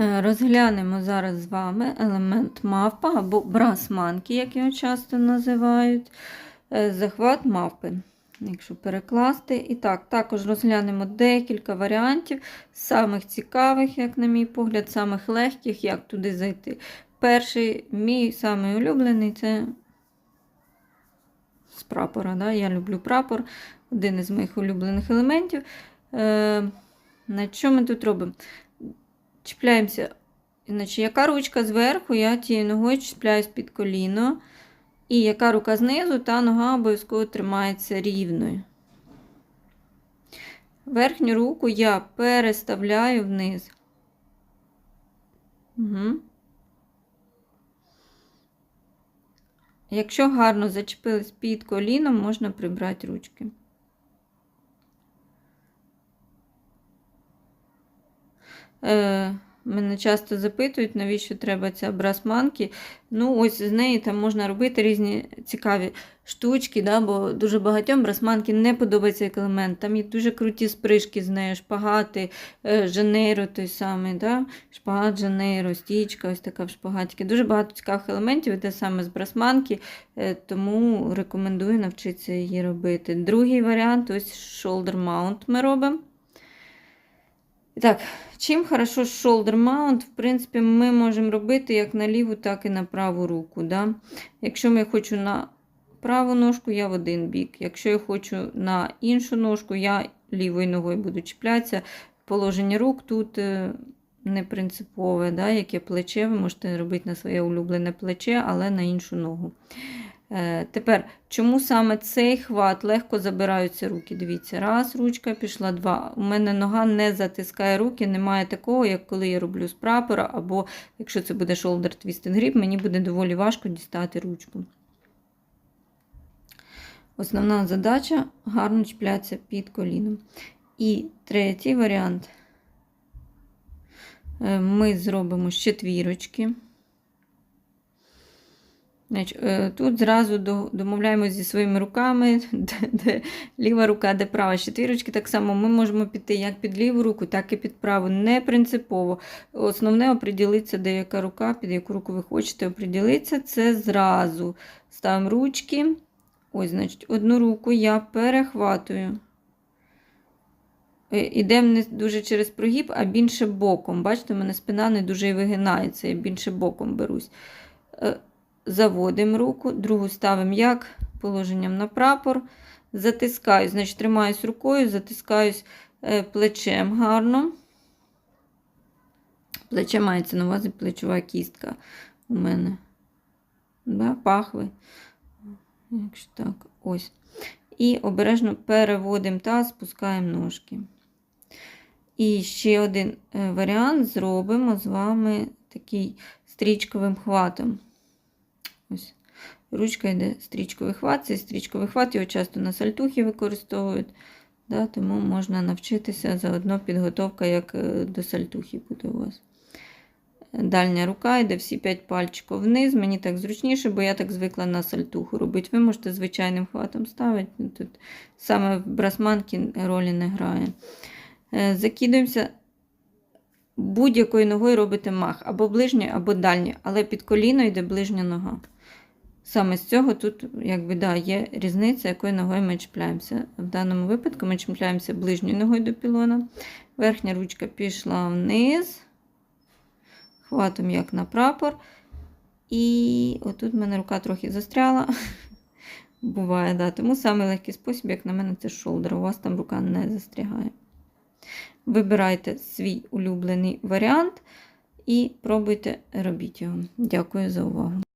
Е, Розглянемо зараз з вами елемент мавпа або брасманки, як його часто називають. Е, Захват мавпи. Якщо перекласти. І так, також розглянемо декілька варіантів, самих цікавих, як на мій погляд, самих легких, як туди зайти. Перший, мій самий улюблений це з прапора. Да? Я люблю прапор, один із моїх улюблених елементів. Е, на що ми тут робимо? Чіпляємося, значить, яка ручка зверху, я тією ногою чіпляюсь під коліно. І яка рука знизу, та нога обов'язково тримається рівною. Верхню руку я переставляю вниз. Угу. Якщо гарно зачепились під коліном, можна прибрати ручки. Мене часто запитують, навіщо треба ця брасманки. Ну, ось з неї там можна робити різні цікаві штучки, да, бо дуже багатьом брасманки не подобається як елемент. Там є дуже круті спришки з нею, шпагати, е, жанейро той самий, да? шпагат жанейро, стічка, ось така в шпагатці. Дуже багато цікавих елементів йде саме з брасманки, е, тому рекомендую навчитися її робити. Другий варіант ось shoulder mount ми робимо. І так, чим хорошо shoulder mount, в принципі, ми можемо робити як на ліву, так і на праву руку. Да? Якщо я хочу на праву ножку, я в один бік. Якщо я хочу на іншу ножку, я лівою ногою буду чіплятися. Положення рук тут е, не принципове, да? яке плече, ви можете робити на своє улюблене плече, але на іншу ногу. Е, Тепер, чому саме цей хват легко забираються руки? Дивіться, раз, ручка пішла, два. У мене нога не затискає руки, немає такого, як коли я роблю з прапора, або якщо це буде shoulder twisting grip, мені буде доволі важко дістати ручку. Основна задача гарно чіплятися під коліном. І третій варіант Е, ми зробимо з четвірочки. Е, Тут зразу домовляємося зі своїми руками, де, де ліва рука, де права. Четвірочки так само ми можемо піти як під ліву руку, так і під праву. Не принципово. Основне оприділитися, де яка рука, під яку руку ви хочете оприділитися, це зразу. Ставимо ручки. Ось, значить, одну руку я перехватую. Ідемо не дуже через прогиб, а більше боком. Бачите, у мене спина не дуже і вигинається, я більше боком берусь. Заводимо руку, другу ставимо як положенням на прапор, затискаю, значить, тримаюсь рукою, затискаюсь е, плечем гарно. Плече мається на увазі плечова кістка у мене. Да, Пахви. Якщо так, ось. І обережно переводимо та спускаємо ножки. І ще один е, варіант зробимо з вами такий стрічковим хватом. Ось. Ручка йде стрічковий хват. Цей стрічковий хват його часто на сальтухи використовують. Да, Тому можна навчитися заодно підготовка, як е, до сальтухи буде у вас. Дальня рука йде всі 5 пальчиків вниз. Мені так зручніше, бо я так звикла на сальтуху робити. Ви можете звичайним хватом ставити. Тут саме в брасманки ролі не грає. Е, закидуємося. Будь-якою ногою робите мах, або ближньою, або дальньою, але під коліно йде ближня нога. Саме з цього тут якби, да, є різниця, якою ногою ми чіпляємося. В даному випадку ми чіпляємося ближньою ногою до пілона. Верхня ручка пішла вниз, хватом як на прапор. І отут в мене рука трохи застряла. Буває, да. Тому самий легкий спосіб, як на мене, це шолдер. У вас там рука не застрягає. Вибирайте свій улюблений варіант і пробуйте робіть його. Дякую за увагу.